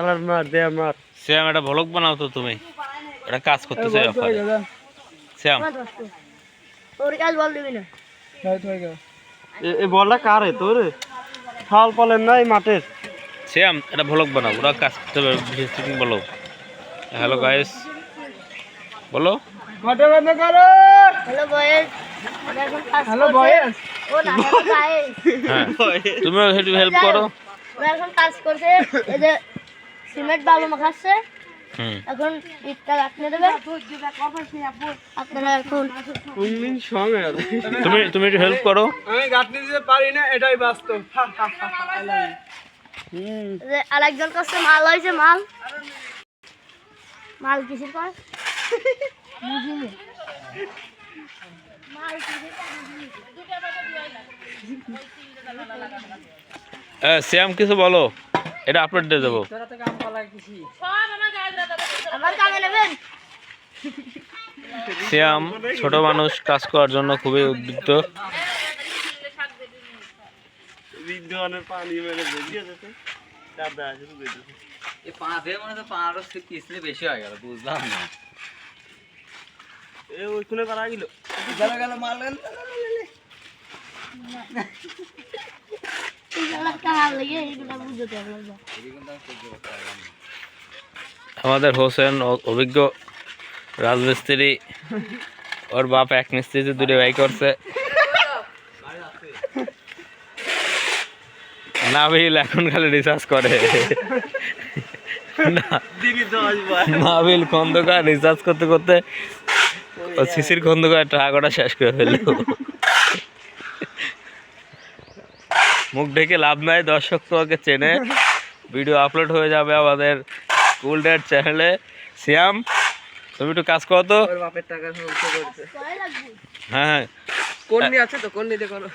মার দে মার শ্যাম একটা ভ্লগ বানাও তো তুমি। একটা কাজ করতে চাই শ্যাম। ওর কাজ বল দিবি না। এ- এ বলটা কার এ তোর? ফাল পালেন নাই মাঠের? শ্যাম একটা ভ্লগ বানাও। ওরা কাজ করতে হবে বলো। হ্যালো গাইস বলো। মাঠে বন্ধ করো। হ্যালো বয়েস হ্যালো বয়েস ও না গাইস হ্যাঁ। তুমিও হেল্প করো। ওরা এখন কাজ করছে। এই যে সিমেন্ট বালু মাখাচ্ছে। এখন ইটটা রাখতে দেবে। আপনারা এখন তুমি তুমি একটু হেল্প করো। আমি গাঁটনি দিতে পারি না এটাই বাস্তব। হুম এই যে আরেকজন কাছে মাল হয়েছে মাল। মাল কিসের কয় শ্যাম কিছু বলো। এটা আপলোড দিয়ে দেবো। আমার কামে নেবেন শ্যাম ছোট মানুষ কাজ করার জন্য খুবই মনে হয়ে গেল বুঝলাম না। এ ওইখানে পারা গেল। গেল গেল মারলেন। আমাদের হোসেন অভিজ্ঞ রাজমিস্ত্রি, ওর বাপ এক মিস্ত্রিতে দূরে বাই করছে। নাবিল এখন খালি রিসার্চ করে। নাবিল খন্দকার রিসার্চ করতে করতে শিশির খন্দকার টাকাটা শেষ করে ফেলল। মুখ ঢেকে লাভ নাই দর্শক তো ওকে চেনে। ভিডিও আপলোড হয়ে যাবে আমাদের স্কুল ডেট চ্যানেলে শ্যাম তুমি একটু কাজ করো তো। ওর বাপের টাকা সমস্ত করছে কয় লাগবে হ্যাঁ। হ্যাঁ আছে তো কোন নিতে করো।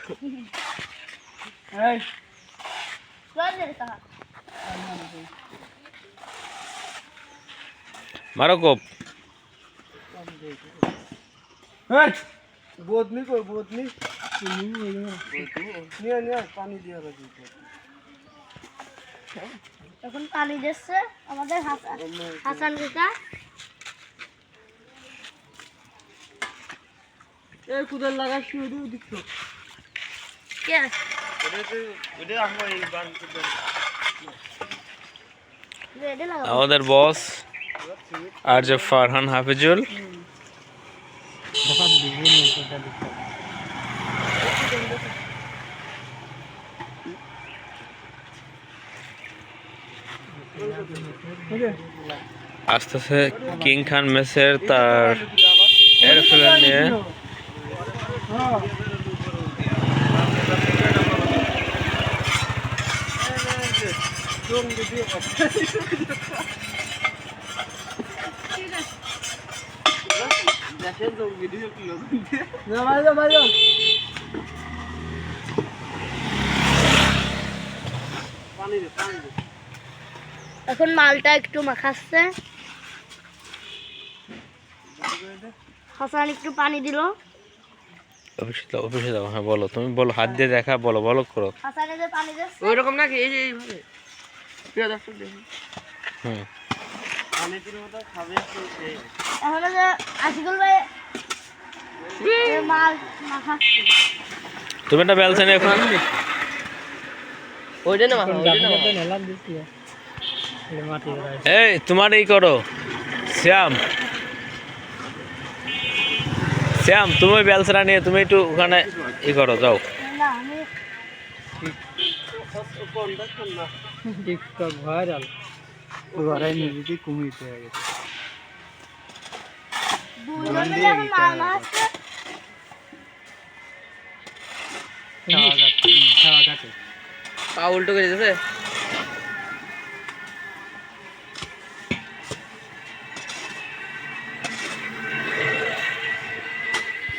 মারো কোপ। বোধনি নিয়ে নিয়ে পানি দিয়ে এখন পানি দিচ্ছে আমাদের হাসান হাসান কাকা। এই কুদাল লাগা শুরু দিচ্ছ কে ওটা আসব এই বান রেডি লাগাবো আমাদের বস আর যে ফারহান হাফিজুল। আসতেছে কিং খান মেসের তার এয়ারফিল্যার নিয়ে। পানি দে পানি দে এখন মালটা একটু মাখাচ্ছে হাসান একটু পানি দিল। অফিসে যাও অফিসে যাও হ্যাঁ বলো। তুমি বলো হাত দিয়ে দেখা বলো বলো করো। হাসানে যে পানি দিচ্ছে। ওই রকম নাকি? এই যে এইভাবে। প্রিয় দর্শক দেখুন হুম। পানি মতো খাবে এখন যে আশিকুল ভাই মাল মাখাচ্ছে তুমি একটা বেলছেন এখন। ওইটা না মাখা, ওইটা না মাখা। এই তোমার এই করো। শ্যাম। শ্যাম তুমি বেলসরা নিয়ে তুমি একটু ওখানে ই করো যাও। না আমি কোনটা টিকটক ভাইরাল ঘরে কমিতে হয়ে গেছে পা উল্টো করে দিতেছে?